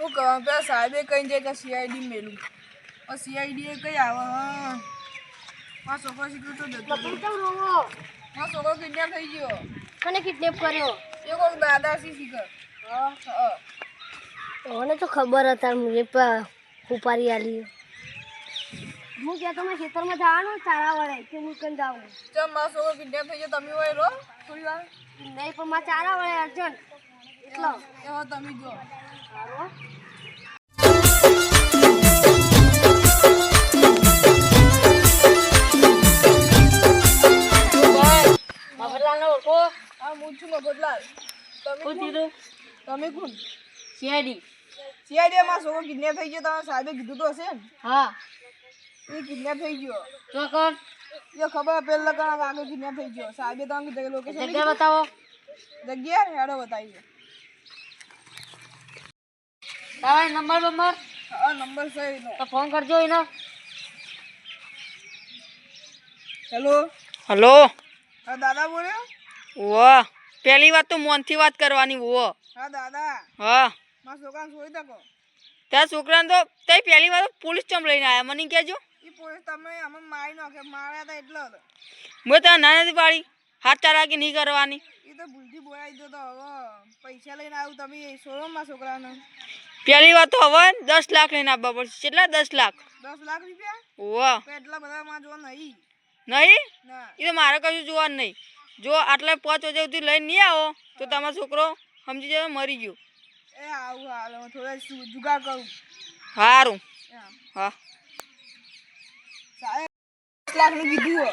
શું કહું પેલા સાહેબે કઈ જાય કે સીઆઈડી મેલું. સીઆઈડી એ કઈ આવે? હા. મારો છોકરો શીખ્યો તો જતો મારો છોકરો કિડનેપ થઈ ગયો. મને કિડનેપ કર્યો? એ કોઈક દાદાશ્રી શીખર હા. હા મને તો ખબર હતા મને પણ ઉપારી આલી હું કે તમે ખેતરમાં જવાનું ચારા વળે કે હું કઈ જાઉં? ચમ મારો છોકરો કિડનેપ થઈ ગયો તમે હોય રો થોડી વાર. નહીં પણ મારા ચારા વળે અર્જન્ટ એટલો. તમે જો. હું છું મફતલાલ તમે કોણ? સીઆઈડી સીઆઈડી મારો છોકરો કિડનેપ થઈ ગયો તમે સાહેબે કીધું તો હશે ને હા એ કિડનેપ થઈ ગયો. એ ખબર પેલા કણ આગળ કિડનેપ થઈ ગયો સાહેબે તમે અંગ લોકેશન જગ્યા બતાવો. જગ્યા હેડો બતાવી તારા નંબર નંબર. હા નંબર છે એનો. તો ફોન કરજો એનો. હેલો? હેલો? હા દાદા બોલ્યો? વાહ પહેલી વાત તો મોનથી વાત કરવાની વો હા દાદા. હા. મારા છોકરાને છોડી શકો? ત્યાં છોકરાને તો તે પહેલી વાર પોલીસ ચમ લઈને આવ્યા મને કહેજો. એ પોલીસ તમે અમે મારી નાખે માર્યા હતા એટલે મેં ત્યાં ના નથી પાડી હાથ ચારાકી નહીં કરવાની. એ તો ભૂલથી બોલાવી દો તો હવે પૈસા લઈને આવું તમે મારા છોકરાને. પહેલી વાત તો હવે દસ લાખ લઈને આપવા પડશે. કેટલા દસ લાખ? દસ લાખ રૂપિયા? વાહ. એટલા બધા માં જો નહીં. નહીં? ના. એ તો મારે કશું જોવાનું નહીં. જો આટલા પાંચ વાગ્યા સુધી લઈને નહીં આવો તો તમારો છોકરો સમજી જાય મરી ગયો. એ આવું હાલ હું થોડા જુ- કરું. સારું હા. દસ લાખનું કીધું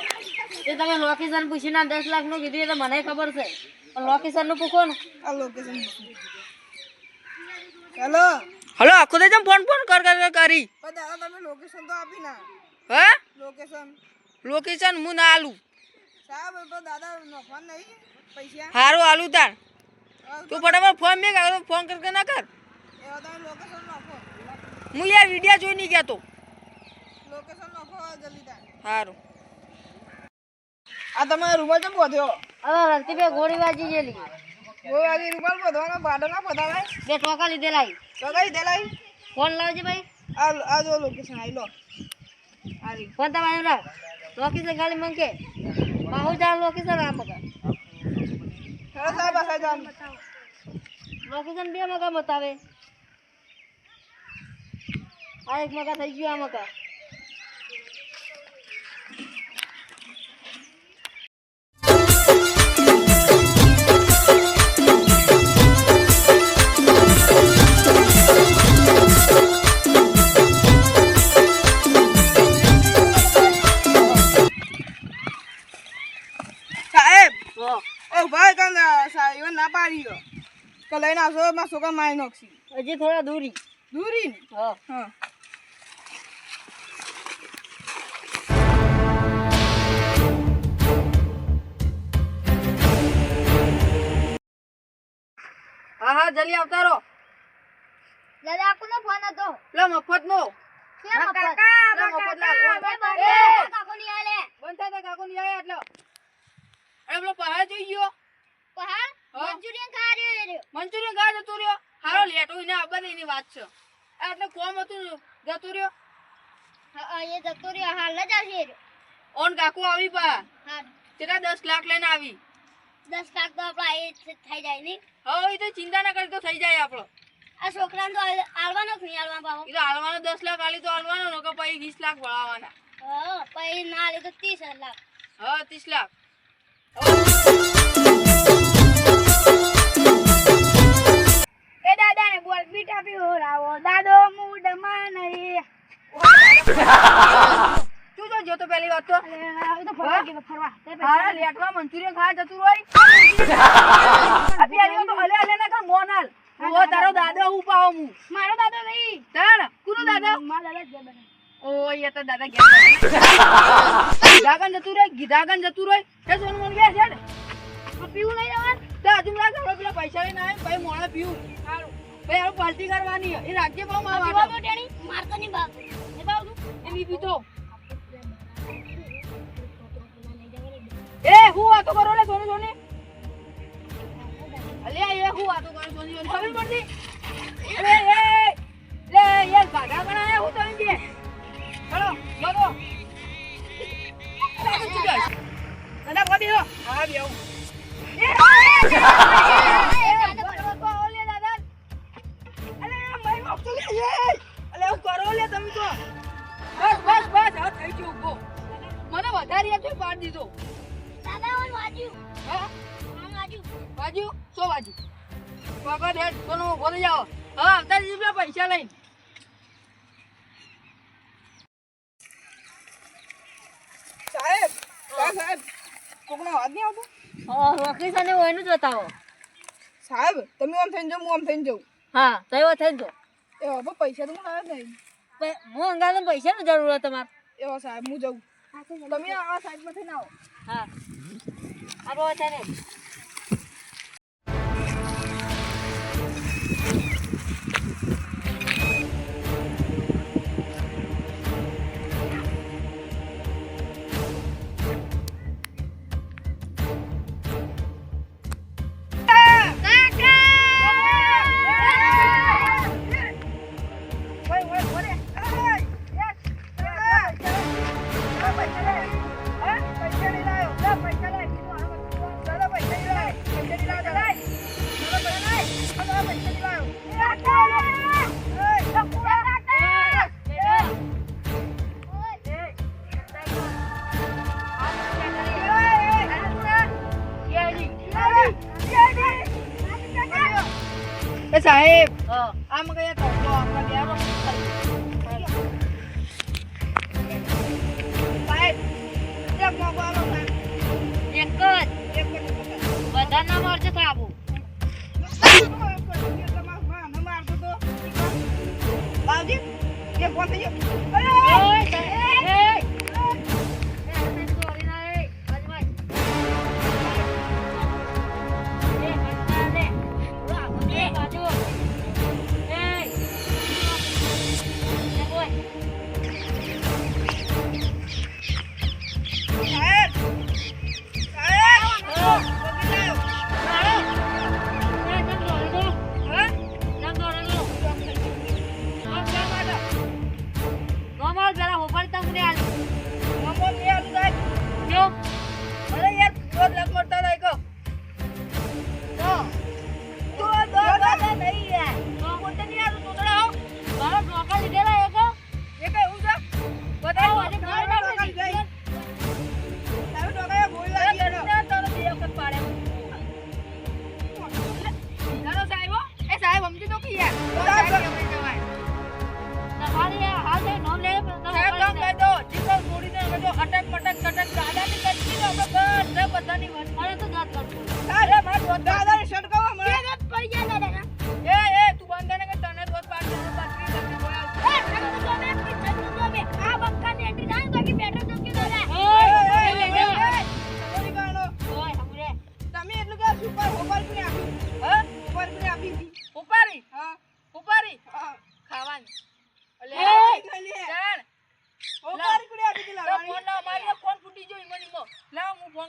એ તમે લોકેશન પૂછીને દસ લાખનું કીધું એ તો મને ખબર છે. પણ લોકેશનનું પૂછો ને. આ લોકેશન હેલો. હલો આખો દે ફોન ફોન કર કર કર પણ દાદા તમે લોકેશન તો આપી ના. હા? લોકેશન લોકેશન હું ના આલું. સાહેબ તો દાદા ફોન નહીં. પૈસા. હારું આલું તાર. તું ફટાફટ ફોન મેં કાઢો ફોન કર કે ના કર? એ તમે લોકેશન નાખો. હું યાર વિડિયા જોઈ નહીં તો. લોકેશન નાખો જલ્દી તાર. હારું. આ તમારા રૂમાલ કેમ બધ્યો? હવે રણતીભાઈ ગોળી વાજી આજે રૂમાલ બધવાનો ભાડો ના પધારાય બે ટોકા લીધેલા તો કઈ દેલાય ફોન લાવજે ભાઈ. આ આ જો લોકેશન આઈ લો આરી ફોન તમારે રાખ. લોકેશન ખાલી મંગે બાહુ જાણ લોકેશન આ મગા હેલો સાહેબ સાહેબ આમ. લોકેશન બે મગા બતાવે. આ એક મગા થઈ ગયો આ મગા. લઈને આવશો મારા છોકરા મારી નાખશી. હજી થોડા દૂરી. દૂરી ને? હા. હા. હા હા જલ્દી આવતા રહો દાદા કોનો ફોન હતો. લે મફત? નો કાકા, મફત? કાકા, એ કાકા. બંધ એ. કર, કાકો ની આલે. બંધ થાય કાકો નહીં આવે એટલે અરે પેલો પહાડ જોઈ ગયો પહાડ હા. મંચુરિયન ખા રહ્યો એ રહ્યો. મંચુરિયન ગા જતો રહ્યો હારો લેટો એને આબા વાત છે. એટલે કોમ હતું જતો રહ્યો? હા, હા, એ જતો રહ્યો. હાલ જ આવશે ઓન કાકુ આવી પા. હા. દસ લાખ લઈને આવી? દસ લાખ તો આપણા એ થઈ જાય નહીં હવે એ તો ચિંતા ના કરી તો થઈ જાય આપણો. આ છોકરાને તો આલ- આલવાનો જ નહીં આલવા બાબો એ તો હાલવાનો દસ લાખ આલી તો આલવાનો ને કે પછી વીસ લાખ ભરાવાના. હા, પછી ના લે તો ત્રીસ લાખ. હા ત્રીસ લાખ. દાદા ને બોલ બીટા પીવરાવો દાદો મૂડમાં નહીં તું તો જોતો પહેલી વાત તો. તો ફરવા ગયો ફરવા. તે પછી લેટવા મંચુરિયન ખાવા જતું રહી અભી તો હલે હલે ના કર મોનાલ ઓ તારો દાદો હું પાવ હું મારો દાદો નહીં. તાણ? કુનો દાદા? મારા દાદા જ બને ઓ યે તો દાદા ગયા ગીધાગન જતું રહે ગીધાગન જતું રહે. એ સોનું મન ગયા છે પીવું નહીં જવાનું? તો હજુ પેલા પૈસા લઈને આવે પછી મોડા પીવું. સારું ભાઈ હવે પાર્ટી કરવાની. એ રાખજે પાવ મારા પીવા માટે. મારતો નહીં બાપ એ બાપ એ નહીં પીતો. એ હું વાતો કરો લે સોની સોની. અલ્યા એ હું વાતો કરો સોની સોની. ખબર પડતી? અરે એ ગાધા બનાયા હું તમે બે ચલો ભાભી હો હા બે આવું વધારે પાડ દીધો સો બાજુ પકડ હેડ કોનો બોલી જાઓ હા આવતા જ પેલા પૈસા લઈને સાહેબ સાહેબ, કોકનો અવાજ નહીં આવતો? વકીલ હોય જ બતાવો. સાહેબ તમે આમ થઈને જાઓ હું આમ થઈને જાઉં. હા તયો થઈ જો એવા હવે પૈસા તો હું લાવ્યો જ નહીં હું અંગાને પૈસાની જરૂર હોય તમારે. એવા સાહેબ હું જાઉં. તમે આ સાઈડમાં થઈને આવો. હા. આવો છે ને. બધાના મારશે તો આવું બાવજી એક ફોન થઈ ગયો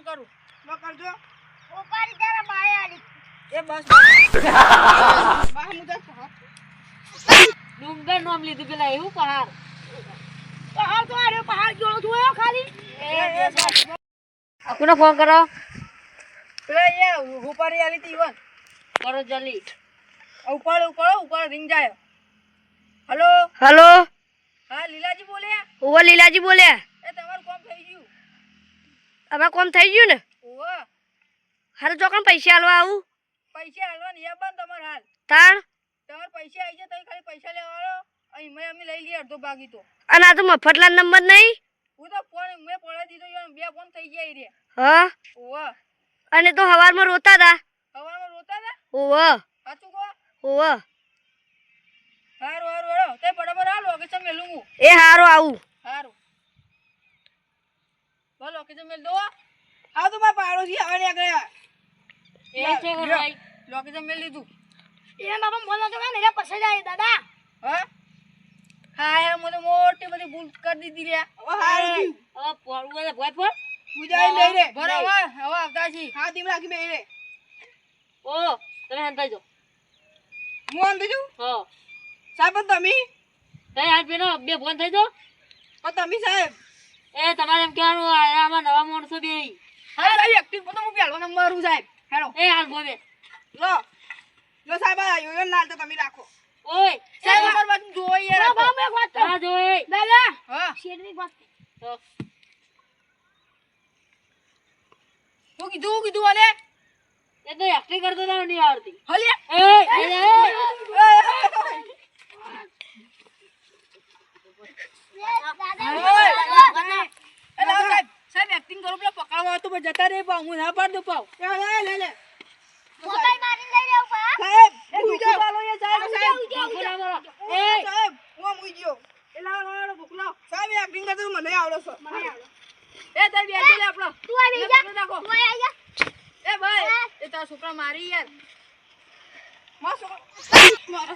લાવ હું ઉપાડી તારા લો આલી. એ બસ. બા હું. ડુંગર નામ લીધું પેલા એવું પહાડ. પહાડ તો આરે પહાડ જોડો જોયો ખાલી. એ એ કોને ફોન કરો. પેલા એ ઉપાડી આલી તી ઈવન. કરો જલ્દી. ઉપાડ ઉપાડ ઉપાડ રિંગ જાય. હલો? હલો? હા લીલાજી બોલ્યા? ઓવો લીલાજી બોલ્યા એ તમારું કામ થઈ ગયું હવે કોમ થઈ ગયું ને? ઓહો. હાલ જો કોણ પૈસા આલવા આવું. પૈસા હાલવાની નહીં બંધ તમારે હાલ. તાણ? તમારે પૈસા આવી જાય તો ખાલી પૈસા લેવાનો. અહીં મેં અમે લઈ લઈએ અડધો બાકી તો. અને આ તો મફતલાલ નંબર નહીં? હું તો ફોન મેં પડાવી દીધો યાર બે ફોન થઈ ગયા રે. હા? ઓવા અને તો હવારમાં રોતા હતા હવામાં રોતા હતા ઓવો સાચું કહો? ઓવો હારું હારું હારો. તે બરાબર હાલ લોકેશન મેલું હું. એ હારો આવું. હારું. બોલ લોકેશન મેલ દો આ તો મારા પાડોશી આવે ને આગળ. એ છે ભાઈ. લોકેશન મેલ લીધું. એ બાપા બોલો તો ને પછી જાય દાદા. હા? હા યાર મને મોટી બધી ભૂલ કરી દીધી રે હવે હારી હવે પડવું છે ભોય પડ. પૂજા લઈ રે. બરાબર હવે આવતા છી હા દીમ રાખી બે રે. ઓ તમે હંતાઈ જો હું હંતાઈ જો હો. સાહેબ તમે? કઈ હાથ પેનો બે ફોન થઈ જો પણ તમે સાહેબ. એ તમારે એમ કહેવાનું આમાં નવા માણસો બે. હા સાહેબ એક્ટિંગ તો હું પહેલો નંબર હું સાહેબ? હેલો. એ હાલ બોલે. લો. લો સાહેબ આ યોયો નાલ તો તમે રાખો. ઓય સાહેબ અમાર વાત જોઈએ યાર બા, બા, એક વાત તો હા જોઈએ દાદા હા. શેઠની વાત તો. હું કીધું હું કીધું અને એ તો એક્ટિંગ કરતો તો નહીં આવડતી. હલ્યા એ એ, એ એ લાવો સાહેબ એક્ટિંગ કરો પેલા પકડવા હોય તો પછી જતા રહે પાવ હું ના પાડ દઉં પાવ લે લે લે. મોબાઈલ મારી લઈ લેવું પા સાહેબ એ ઉઈ જાઓ સાહેબ સાહેબ ભૂખું ના બોલો. એ સાહેબ હું આમ ઉઈ ગયો એ લાવો લાવો લાવો ભૂખ લાવો સાહેબ એક્ટિંગ કરતો તો મને આવડે છે મને આવડે એ સાહેબ બેસી લે આપણો તું આવી લે, જા પકડી રાખો. તું આવી જા એ ભાઈ એ તારા છોકરા મારી યાર મારો છોકરો મારો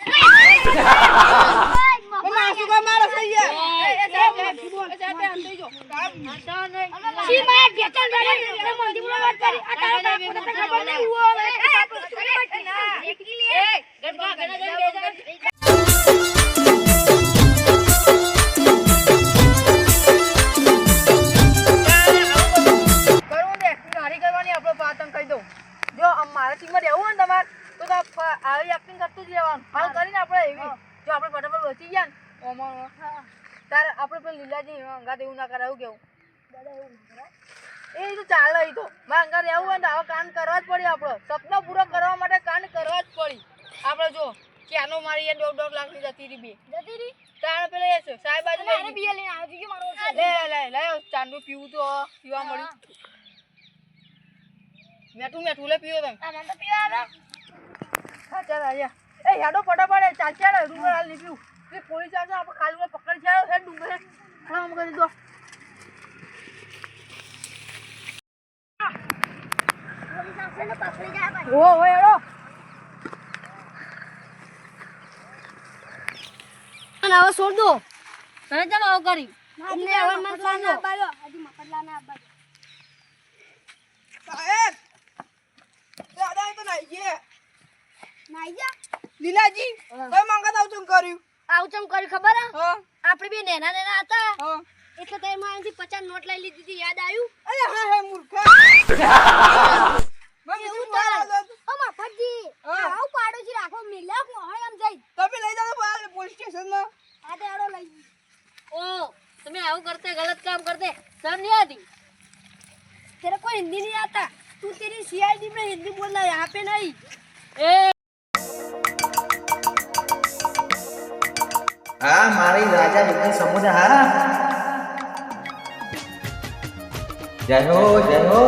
છોકરો મારો છે યાર એ એ સાહેબ સાહેબ એ સાહેબ આમ થઈ જો સાહેબ હસતા નહીં. સી માં ગેચલ બેઠા ને મોદી બોલા વાત કરી આ તારો બાપ મને તો ખબર નહીં હુઓ હવે એકલી લે એ ગરબા ઘણા જણ બે જણ. કરવું ને એક્ટિંગ હારી કરવાની આપણો પાતંગ કહી દઉં જો આમ મારા ટીમમાં રહેવું હોય ને તમારે તો તો આ પ- આવી એક્ટિંગ કરતું જ રહેવાનું હાલ કરીને આપણે એવી આપણે ને ઓમાં એ તો ચાલે એ તો. મારા રહેવું હોય ને આવા કાન કરવા જ પડી આપણો. સપનો પૂરો કરવા માટે કાન કરવા જ પડી. આપણે જો ક્યાંનો મારી એ દોઢ દોઢ લાખની જતી રહી બે. જતી રહી તારે પેલે એ છે સાહેબ બાજુ લઈ બીએ લઈને આવજો કે મારો લે લે લે ચાંદુ પીવું તો પીવા મળ્યું. મેઠું મેઠું લે પીવો તમે. આનંદ તો પીવા આવે. હા ચાલ આયા એ હેડો ફટાફટ ચાલ ચાલ રૂમ હાલ નહીં પીવું પોલીસ આવશે આપણે ખાલી પકડી છે હે ડુંગર. હે દો પોલીસ આવશે ને પકડી જાય ભાઈ ઓ ઓય એડો અને હવે છોડ દો. તને કેમ આવું કરી? અમને હવે મકડલા ના આબાલો હજી મકડલા ના આબાલો સાહેબ દાદા એ તો નાઈ ગયા. નાઈ ગયા? લીલાજી કઈ માંગત આવતું કર્યું? આવું ચમ કરી ખબર હ? આપણે બે નેના નેના હતા. હા. એટલે તે એમથી પચાસ નોટ લઈ લીધી હતી. યાદ આવ્યું? અરે હા હે મૂર્ખા મમ્મી તું તાર. તારા ઓ મફતજી હા. આવું પાડોશી રાખો મિલ્યા હું હવે એમ જઈ તમે લઈ જાઓ બહાર પોલીસ સ્ટેશનમાં આ તો એડો લઈ ઓ તમે આવું કરતે ગલત કામ કરતે સર નહીં આતી तेरे को हिंदी नहीं आता तू तेरी सीआईडी में हिंदी बोलना यहाँ पे नहीं એ હા મારી રાજા બુદ્ધિ સમુદ્ર હા જય હો જય હો